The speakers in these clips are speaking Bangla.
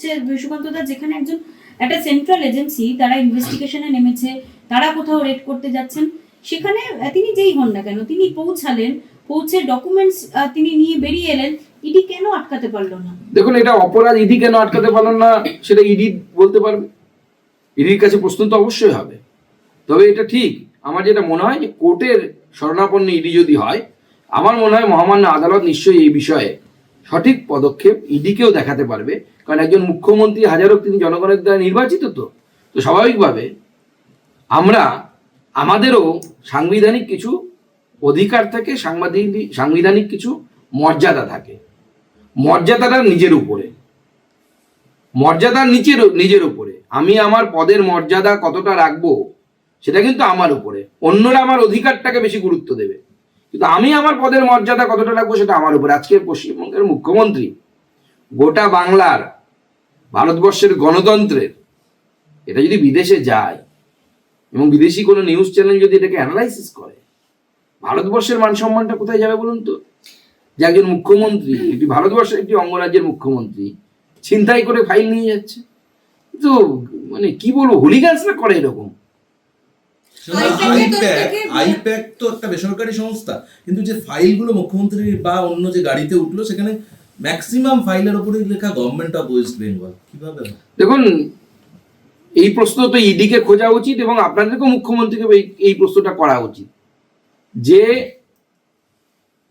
হচ্ছে সুকান্ত দা যেখানে একজন, একটা সেন্ট্রাল এজেন্সি তারা ইনভেস্টিগেশনে নেমেছে, তারা কোথাও রেড করতে যাচ্ছেন। সেখানে তিনি যেই হন না কেন, তিনি পৌঁছালেন, পৌঁছে ডকুমেন্টস তিনি নিয়ে বেরিয়ে এলেন, ইডি কেন আটকাতে পারল না? দেখুন, এটা অপরাধ, ইডি কেন আটকাতে পারল না, সেটা ইডি বলতে পারবে। ইডির কাছে প্রশ্ন তো অবশ্যই হবে। তবে এটা ঠিক, আমার যেটা মনে হয় যে কোর্টের শরণাপন্ন ইডি যদি হয়, আমার মনে হয় মহামান্য আদালত নিশ্চয়ই এই বিষয়ে সঠিক পদক্ষেপ ইডিকেও দেখাতে পারবে। কারণ একজন মুখ্যমন্ত্রী হাজারো তিনি জনগণের দ্বারা নির্বাচিত তো। তো স্বাভাবিকভাবে আমরা, আমাদেরও সাংবিধানিক কিছু অধিকার থাকে, সাংবাদিক, সাংবিধানিক কিছু মর্যাদা থাকে। মর্যাদাটা নিজের উপরে। মর্যাদা নিচের, নিজের উপরে। আমি আমার পদের মর্যাদা কতটা রাখব, সেটা কিন্তু আমার উপরে। অন্যরা আমার অধিকারটাকে বেশি গুরুত্ব দেবে। কিন্তু আমি আমার পদের মর্যাদা কতটা রাখব সেটা আমার উপরে। আজকে পশ্চিমবঙ্গের মুখ্যমন্ত্রী গোটা বাংলার, ভারতবর্ষের গণতন্ত্রের, এটা যদি বিদেশে যায় এবং বিদেশি কোনো নিউজ চ্যানেল যদি এটাকে অ্যানালাইসিস করে, ভারতবর্ষের মান সম্মানটা কোথায় যাবে বলুন তো? যে একজন মুখ্যমন্ত্রী, একটি ভারতবর্ষের একটি অঙ্গরাজ্যের মুখ্যমন্ত্রী ছিনতাই করে ফাইল নিয়ে যাচ্ছে। তো মানে কি বলব হুলিগান্সরা করে এরকম? আইপ্যাক তো একটা বেসরকারি সংস্থা। কিন্তু যে ফাইলগুলো মুখ্যমন্ত্রীর বা অন্য যে গাড়িতে উঠল সেখানে ম্যাক্সিমাম ফাইলের উপরে লেখা গভর্নমেন্ট অফ ওয়েস্ট বেঙ্গল কীভাবে দেখুন এই প্রশ্ন তো ইডিকে খোঁজা উচিত এবং আপনাদেরকেও মুখ্যমন্ত্রীকে এই এই প্রশ্নটা করা উচিত। যে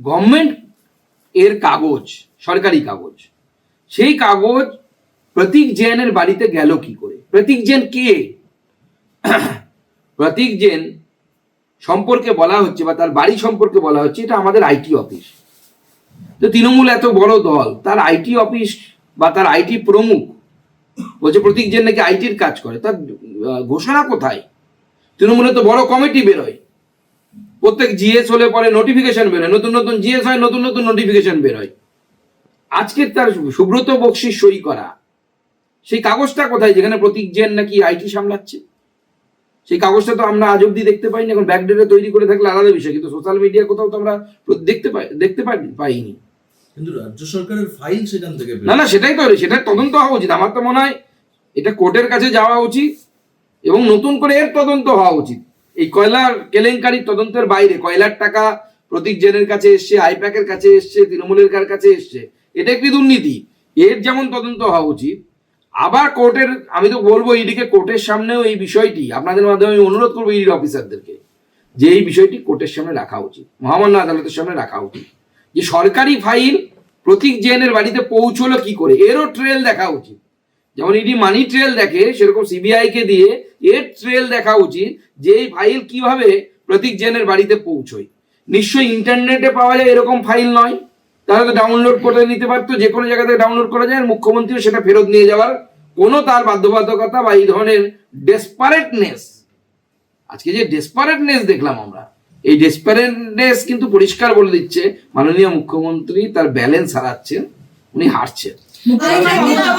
গভর্নমেন্ট এর কাগজ সরকারি কাগজ সেই কাগজ প্রতীক জৈনের বাড়িতে গেল কি করে? প্রতীক জৈন কে? প্রতীক জেন সম্পর্কে বলা হচ্ছে বা তার বাড়ি সম্পর্কে বলা হচ্ছে, এটা আমাদের আইটি অফিস। তো তৃণমূল এত বড় দল, তার আইটি অফিস বা তার আইটি প্রমুখ বলছে প্রতীক জেন নাকি আইটির কাজ করে। তার ঘোষণা কোথায়? তৃণমূলে তো বড় কমিটি বেরোয়। প্রত্যেক জিএস হলে পরে নোটিফিকেশন বেরোয়, নতুন নতুন জিএস হয়, নতুন নতুন নোটিফিকেশন বেরোয়। আজকে তার সুব্রত বক্সির সই করা, সেই কাগজটা কোথায়? যেখানে প্রতীক জেন নাকি আইটি সামলাচ্ছে? সেই কাগজটা তো আমরা আজ অব্দি দেখতে পাইনি এখন ব্যাকডেটে তৈরি করে থাকলে আলাদা বিষয় কিন্তু সোশ্যাল মিডিয়া কোথাও তো আমরা দেখতে পাই দেখতে পাই পাইনি। কিন্তু রাজ্য সরকারের ফাইল সেখান থেকে না না সেটাই তো সেটা তদন্ত হওয়া উচিত। আমার তো মনে হয় এটা কোর্টের কাছে যাওয়া উচিত এবং নতুন করে এর তদন্ত হওয়া উচিত। এই কয়লার কেলেঙ্কারির তদন্তের বাইরে কয়লার টাকা প্রতীক জেনের কাছে এসছে আইপ্যাকের কাছে এসছে তৃণমূলের কার কাছে এসছে এটা একটি দুর্নীতি। এর যেমন তদন্ত হওয়া উচিত আবার কোর্টের, আমি তো বলব ইডিকে কোর্টের সামনেও এই বিষয়টি, আপনাদের মাধ্যমে আমি অনুরোধ করব ইডির অফিসারদেরকে যে এই বিষয়টি কোর্টের সামনে রাখা উচিত, মহামান্য আদালতের সামনে রাখা উচিত। যে সরকারি ফাইল প্রতীক জেনের বাড়িতে পৌঁছলো কি করে, এরও ট্রেল দেখা উচিত। যেমন ইডি মানি ট্রেল দেখে, সেরকম সিবিআই কে দিয়ে এর ট্রেল দেখা উচিত যে এই ফাইল কীভাবে প্রতীক জেনের বাড়িতে পৌঁছয়। নিশ্চয়ই ইন্টারনেটে পাওয়া যায় এরকম ফাইল নয়। তাহলে তো ডাউনলোড করে নিতে পারতো যে কোনো জায়গা থেকে ডাউনলোড করা যায় আর মুখ্যমন্ত্রীও সেটা ফেরত নিয়ে যাওয়ার কোনো তার বাধ্যবাধকতা বা এই ধরনের ডেসপারেটনেস আজকে যে ডেসপারেটনেস দেখলাম আমরা এই ডেসপারেটনেস কিন্তু পরিষ্কার বলে দিচ্ছে মাননীয় মুখ্যমন্ত্রী তার ব্যালেন্স হারাচ্ছেন উনি হারছেন।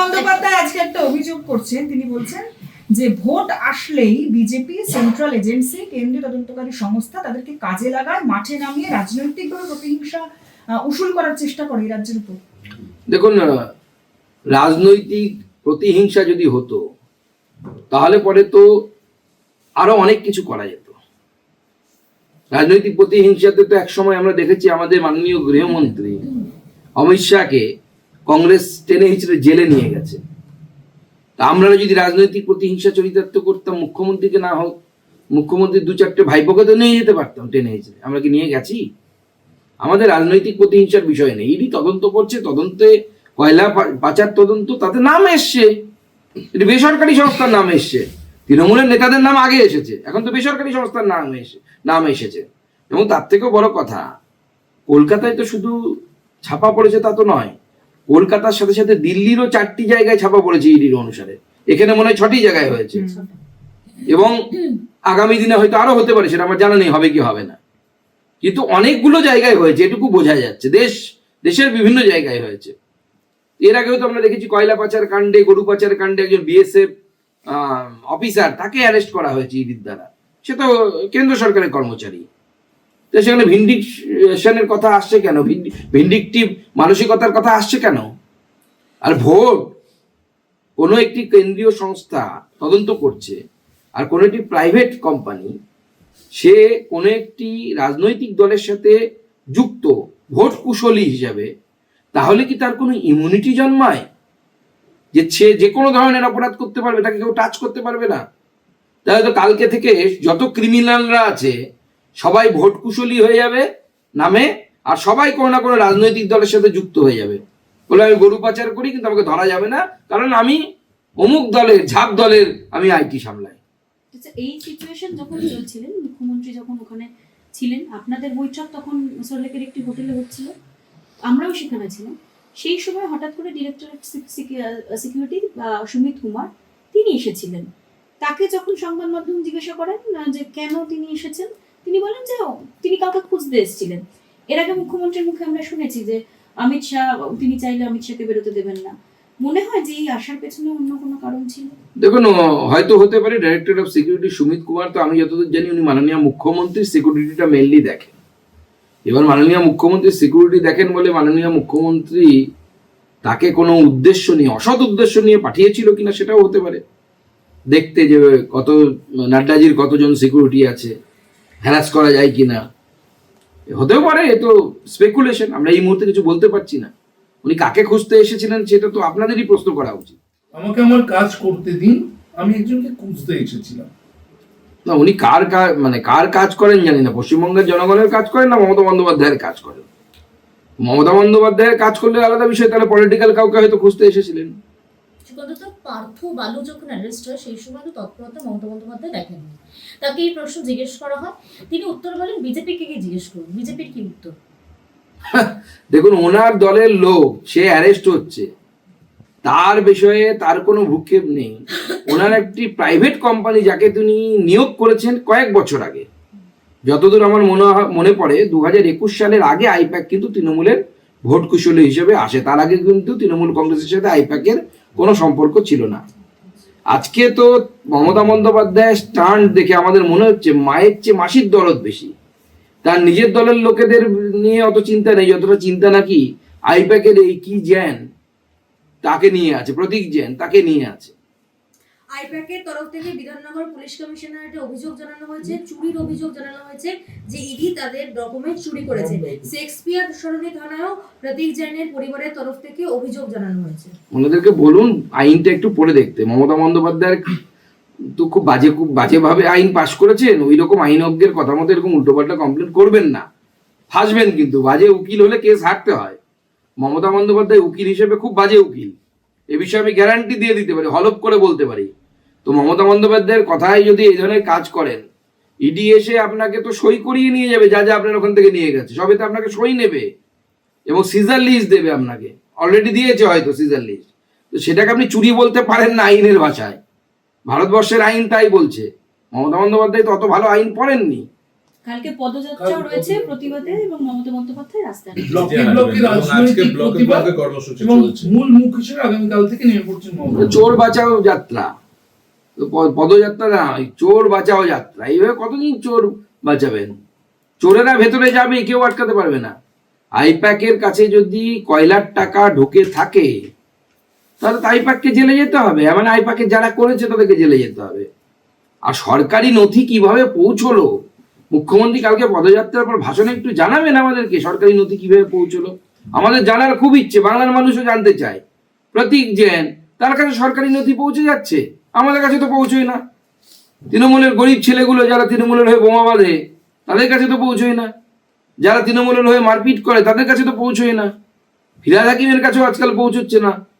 বন্দ্যোপাধ্যায় আজকে একটা অভিযোগ করছেন তিনি বলছেন যে ভোট আসলেই বিজেপি সেন্ট্রাল এজেন্সি কেন্দ্রীয় তদন্তকারী সংস্থা তাদেরকে কাজে লাগায় মাঠে নামিয়ে রাজনৈতিকভাবে প্রতিহিংসা উসুল করার চেষ্টা করে এই রাজ্যের উপর। দেখুন রাজনৈতিক প্রতিহিংসা যদি হতো, তাহলে পরে তো আরও অনেক কিছু করা যেত। রাজনৈতিক প্রতিহিংসাতে তো একসময় আমরা দেখেছি আমাদের মাননীয় গৃহমন্ত্রী অমিত শাহকে কংগ্রেস টেনে হিচড়ে জেলে নিয়ে গেছে। তা আমরা যদি রাজনৈতিক প্রতিহিংসা চরিতার্থ করতাম, মুখ্যমন্ত্রীকে না হোক, মুখ্যমন্ত্রীর দু চারটে ভাইপোকে তো নিয়ে যেতে পারতাম টেনে হিচড়ে। আমরা কি নিয়ে গেছি? আমাদের রাজনৈতিক প্রতিহিংসার বিষয় নেই। ইডি তদন্ত করছে তদন্তে কয়লা পাচার তদন্ত তাতে নাম এসছে। এটি বেসরকারি সংস্থার নাম এসছে। তৃণমূলের নেতাদের নাম আগে এসেছে। এখন তো বেসরকারি সংস্থার নাম এসে নাম এসেছে। এবং তার থেকেও বড় কথা কলকাতায় তো শুধু ছাপা পড়েছে তা তো নয়। কলকাতার সাথে সাথে দিল্লিরও চারটি জায়গায় ছাপা পড়েছে ইডির অনুসারে। এখানে মনে হয় ছটি জায়গায় হয়েছে। এবং আগামী দিনে হয়তো আরও হতে পারে সেটা আমার জানা নেই হবে কি হবে না। কিন্তু অনেকগুলো জায়গায় হয়েছে, এটুকু বোঝা যাচ্ছে। দেশ, দেশের বিভিন্ন জায়গায় হয়েছে। এর আগেও তো আমরা দেখেছি কয়লা পাচার কাণ্ডে, গরু পাচার কাণ্ডে একজন বিএসএফ অফিসার তাকে অ্যারেস্ট করা হয়েছে ইডির দ্বারা। সে তো কেন্দ্র সরকারের কর্মচারী। তো সেখানে ভিন্ডিকশনের কথা আসছে কেন? ভিন্ডিকটিভ মানসিকতার কথা আসছে কেন? আর ভোট, কোনো একটি কেন্দ্রীয় সংস্থা তদন্ত করছে, আর কোনো একটি প্রাইভেট কোম্পানি সে কোনো একটি রাজনৈতিক দলের সাথে যুক্ত, ভোট কুশলী হিসাবে, তাহলে কি তার কোনো ইমিউনিটি জন্মায়? যে সে যে কোনো ধরনের অপরাধ করতে পারবে, তাকে কেউ টাচ করতে পারবে না। তাহলে তো কালকে থেকে যত ক্রিমিনালরা আছে, সবাই ভোট কুশলী হয়ে যাবে নামে, আর সবাই কোনো না কোনো রাজনৈতিক দলের সাথে যুক্ত হয়ে যাবে। বলে আমি গরু পাচার করি, কিন্তু আমাকে ধরা যাবে না, কারণ আমি অমুক দলের, ঝাপ দলের আমি আইটি সামলাই। এই সিচুয়েশন যখন চলছিলেন, মুখ্যমন্ত্রী যখন ওখানে ছিলেন, আপনাদের বৈঠক তখন সল্টলেকের একটি হোটেলে হচ্ছিল, আমরাও সেখানে ছিলাম। সেই সময় হঠাৎ করে সিকিউরিটি সুমিত কুমার, তিনি এসেছিলেন। তাকে যখন সংবাদ মাধ্যম জিজ্ঞাসা করেন যে কেন তিনি এসেছেন, তিনি বলেন যে তিনি কাউকে খুঁজতে এসেছিলেন। এর আগে মুখ্যমন্ত্রীর মুখে আমরা শুনেছি যে, অমিত শাহ, তিনি চাইলে অমিত শাহকে বেরোতে দেবেন না। মনে হয় যে এই আসার পেছনে অন্য কোনো কারণ ছিল? দেখুন হয়তো হতে পারে director of security Sumit Kumar, তো আমি যতদূর জানি উনি মাননীয় মুখ্যমন্ত্রীর সিকিউরিটিটা মেনলি দেখেন। এবার মাননীয় মুখ্যমন্ত্রী সিকিউরিটি দেখেন বলে মাননীয় মুখ্যমন্ত্রী তাকে কোনো উদ্দেশ্য নিয়ে, অসৎ উদ্দেশ্য নিয়ে পাঠিয়েছিল কিনা সেটাও হতে পারে। দেখতে যে কত নাড্ডাজির কতজন সিকিউরিটি আছে হ্যারাস করা যায় কিনা, হতেও পারে, এ তো স্পেকুলেশন আমরা এই মুহূর্তে কিছু বলতে পারছি না। উনি কাকে খুঁজতে এসেছিলেন সেটা তো আপনাদেরই প্রশ্ন করা উচিত। আমাকে আমার কাজ করতে দিন আমি একজনকে খুঁজতে এসেছিলাম। না উনি কার মানে কার কাজ করেন জানি না পশ্চিমবঙ্গের জনগণের কাজ করেন না মমতা বন্দ্যোপাধ্যায়ের কাজ করেন? মমতা বন্দ্যোপাধ্যায়ের কাজ করলে আলাদা বিষয় তাহলে পলিটিক্যাল কাউকে হয়তো খুঁজতে এসেছিলেন। পার্থ বালু যখন অ্যারেস্ট হয় সেই সময় তো তৎপরতা মমতা বন্দ্যোপাধ্যায় দেখেননি তাকে এই প্রশ্ন জিজ্ঞেস করা হয়। তিনি উত্তর বলেন বিজেপিকে কি জিজ্ঞেস করুন? বিজেপির কি উত্তর? দেখুন ওনার দলের লোক সে অ্যারেস্ট হচ্ছে। তার বিষয়ে তার কোনো ভূক্ষেপ নেই। ওনার একটি প্রাইভেট কোম্পানি যাকে তিনি নিয়োগ করেছেন কয়েক বছর আগে। যতদূর আমার মনে মনে পড়ে দু হাজার একুশ সালের আগে আইপ্যাক কিন্তু তৃণমূলের ভোট কুশলী হিসেবে আসে। তার আগে কিন্তু তৃণমূল কংগ্রেসের সাথে আইপ্যাকের কোনো সম্পর্ক ছিল না। আজকে তো মমতা বন্দ্যোপাধ্যায়ের স্টান্ট দেখে আমাদের মনে হচ্ছে মায়ের চেয়ে মাসির দরদ বেশি। তার নিজের দলের লোকেদের নিয়ে অত চিন্তা নেই যতটা চিন্তা নাকি আইপ্যাকের এই কি জ্যান তাকে নিয়ে আছে প্রতীক জ্যান তাকে নিয়ে আছে। আইপ্যাকের তরফ থেকে বিধাননগর পুলিশ কমিশনারেটে অভিযোগ জানানো হয়েছে চুরির অভিযোগ জানানো হয়েছে যে ইডি তাদের ডকুমেন্ট চুরি করেছে। শেক্সপিয়ার সরণি থানায়ও প্রতীক জৈনের পরিবারের তরফ থেকে অভিযোগ জানানো হয়েছে। ওনাদেরকে বলুন আইনটা একটু পড়ে দেখতে। মমতা বন্দ্যোপাধ্যায়ের তো খুব বাজে, খুব বাজেভাবে আইন পাশ করেছেন ওই রকম আইনজ্ঞের কথা মতো এরকম উল্টোপাল্টা কমপ্লেন করবেন না। ফাঁসবেন কিন্তু, বাজে উকিল হলে কেস হারতে হয়। মমতা বন্দ্যোপাধ্যায় উকিল হিসেবে খুব বাজে উকিল। এ বিষয়ে আমি গ্যারান্টি দিয়ে দিতে পারি হলপ করে বলতে পারি। তো মমতা বন্দ্যোপাধ্যায়ের কথায় যদি এই ধরনের কাজ করেন ইডি এসে আপনাকে তো সই করিয়ে নিয়ে যাবে, যা যা আপনার ওখান থেকে নিয়ে গেছে সবে তো আপনাকে সই নেবে। এবং সিজার লিস্ট দেবে আপনাকে। অলরেডি দিয়েছে হয়তো সিজার লিস্ট তো সেটাকে আপনি চুরি বলতে পারেন না আইনের ভাষায় ভারতবর্ষের আইন তাই বলছে। মমতা বন্দ্যোপাধ্যায় তত ভালো আইন পড়েননি। কালকে পদযাত্রাও রয়েছে প্রতিবাদে এবং মমতা বন্দ্যোপাধ্যায় রাস্তায় ব্লকে যে ব্লকে আসবে, এবং আজকে রাজনৈতিক ব্লকে প্রতিবাদ ব্লকে কর্মসূচি এবং চলছে। মূল মুখ হিসেবে আগামীকাল থেকে নেমে পড়ছেন চোর বাঁচাও যাত্রা। পদযাত্রা না ওই চোর বাঁচাও যাত্রা। এইভাবে কতদিন চোর বাঁচাবেন? চোরেরা ভেতরে যাবে কেউ আটকাতে পারবে না। আইপ্যাকের কাছে যদি কয়লার টাকা ঢুকে থাকে তাহলে তো আইপ্যাককে জেলে যেতে হবে। মানে আইপাকে যারা করেছে তাদেরকে জেলে যেতে হবে। আর সরকারি নথি কীভাবে পৌঁছলো? মুখ্যমন্ত্রী কালকে পদযাত্রার পর ভাষণে একটু জানাবেন আমাদেরকে সরকারি নথি কীভাবে পৌঁছলো? আমাদের জানার খুব ইচ্ছে, বাংলার মানুষও জানতে চায়। প্রতীক জেন, তার কাছে সরকারি নথি পৌঁছে যাচ্ছে? আমাদের কাছে তো পৌঁছয় না। তৃণমূলের গরিব ছেলেগুলো যারা তৃণমূলের হয়ে বোমা বাঁধে, তাদের কাছে তো পৌঁছয় না। যারা তৃণমূলের হয়ে মারপিট করে, তাদের কাছে তো পৌঁছয় না। ফিরাদ হাকিমের কাছেও আজকাল পৌঁছচ্ছে না।